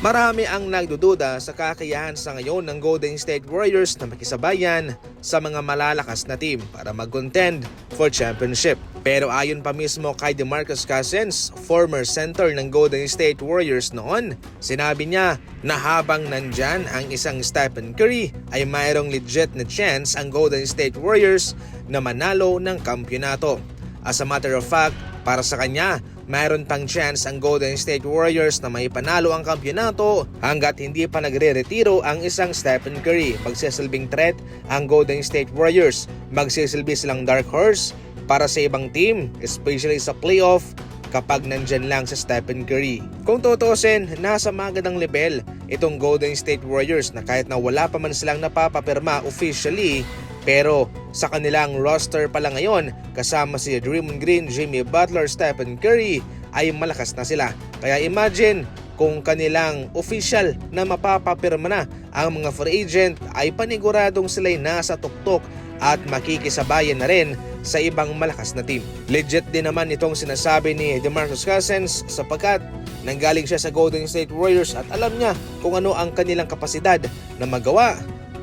Marami ang nagdududa sa kakayahan sa ngayon ng Golden State Warriors na makisabayan sa mga malalakas na team para mag-contend for championship. Pero ayon pa mismo kay DeMarcus Cousins, former center ng Golden State Warriors noon, sinabi niya na habang nandyan ang isang Stephen Curry ay mayroong legit na chance ang Golden State Warriors na manalo ng kampyonato. As a matter of fact, para sa kanya, mayroon pang chance ang Golden State Warriors na may panalo ang kampyonato hanggat hindi pa nagre-retiro ang isang Stephen Curry. Magsisilbing threat ang Golden State Warriors. Magsisilbi silang dark horse para sa ibang team, especially sa playoff kapag nandyan lang sa Stephen Curry. Kung tutuusin, nasa magandang level itong Golden State Warriors na kahit na wala pa man silang napapapirma officially, pero sa kanilang roster pala ngayon, kasama si Draymond Green, Jimmy Butler, Stephen Curry, ay malakas na sila. Kaya imagine kung kanilang official na mapapapirma na ang mga free agent ay paniguradong sila'y nasa tuktok at makikisabayan na rin sa ibang malakas na team. Legit din naman itong sinasabi ni DeMarcus Cousins sapagkat nanggaling siya sa Golden State Warriors at alam niya kung ano ang kanilang kapasidad na magawa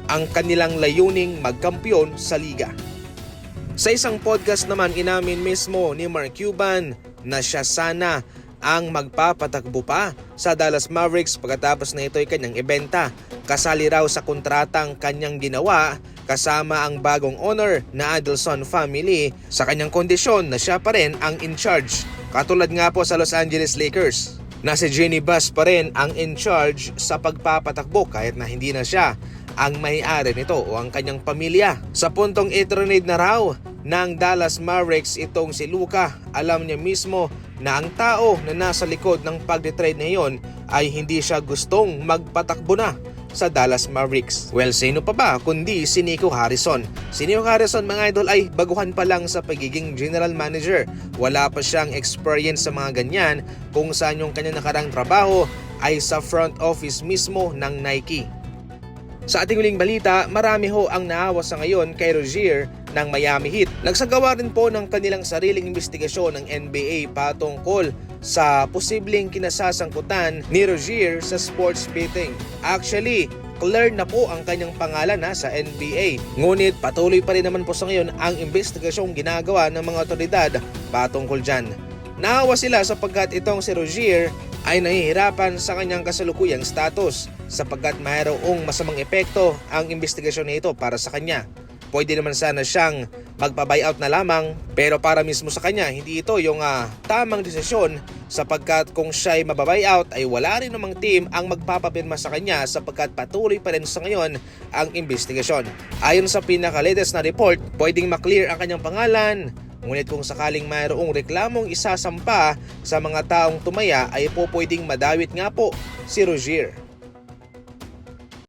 ang kanilang layuning magkampiyon sa liga. Sa isang podcast naman inamin mismo ni Mark Cuban na siya sana ang magpapatakbo pa sa Dallas Mavericks pagkatapos na ito ay kanyang ibenta. Kasali raw sa kontratang kanyang ginawa kasama ang bagong owner na Adelson family sa kanyang kondisyon na siya pa rin ang in charge. Katulad nga po sa Los Angeles Lakers na si Jenny Bass pa rin ang in charge sa pagpapatakbo kahit na hindi na siya ang may-ari nito o ang kanyang pamilya. Sa puntong itronade na raw ng Dallas Mavericks itong si Luka, alam niya mismo na ang tao na nasa likod ng pagdetrade na iyon ay hindi siya gustong magpatakbo na sa Dallas Mavericks. Well, sino pa ba kundi si Nico Harrison? Si Nico Harrison mga idol ay baguhan pa lang sa pagiging general manager. Wala pa siyang experience sa mga ganyan kung saan yung kanyang nakarang trabaho ay sa front office mismo ng Nike. Sa ating huling balita, marami ho ang naawa sa ngayon kay Rozier ng Miami Heat. Nagsagawa rin po ng kanilang sariling investigasyon ng NBA patungkol sa posibleng kinasasangkutan ni Rozier sa sports betting. Actually, clear na po ang kanyang pangalan na sa NBA. Ngunit patuloy pa rin naman po sa ngayon ang investigasyong ginagawa ng mga otoridad patungkol dyan. Naawa sila sapagkat itong si Rozier ay nahihirapan sa kanyang kasalukuyang status sapagkat mayroong masamang epekto ang investigasyon nito para sa kanya. Pwede naman sana siyang magpa-buyout na lamang pero para mismo sa kanya hindi ito yung ah, tamang desisyon sapagkat kung siya ay mababuyout ay wala rin namang team ang magpapapirma sa kanya sapagkat patuloy pa rin sa ngayon ang investigasyon. Ayon sa pinaka-latest na report, pwedeng maklear ang kanyang pangalan Ngunit kung sakaling mayroong reklamong isasampa sa mga taong tumaya ay po pwedeng madawit nga po si Rozier.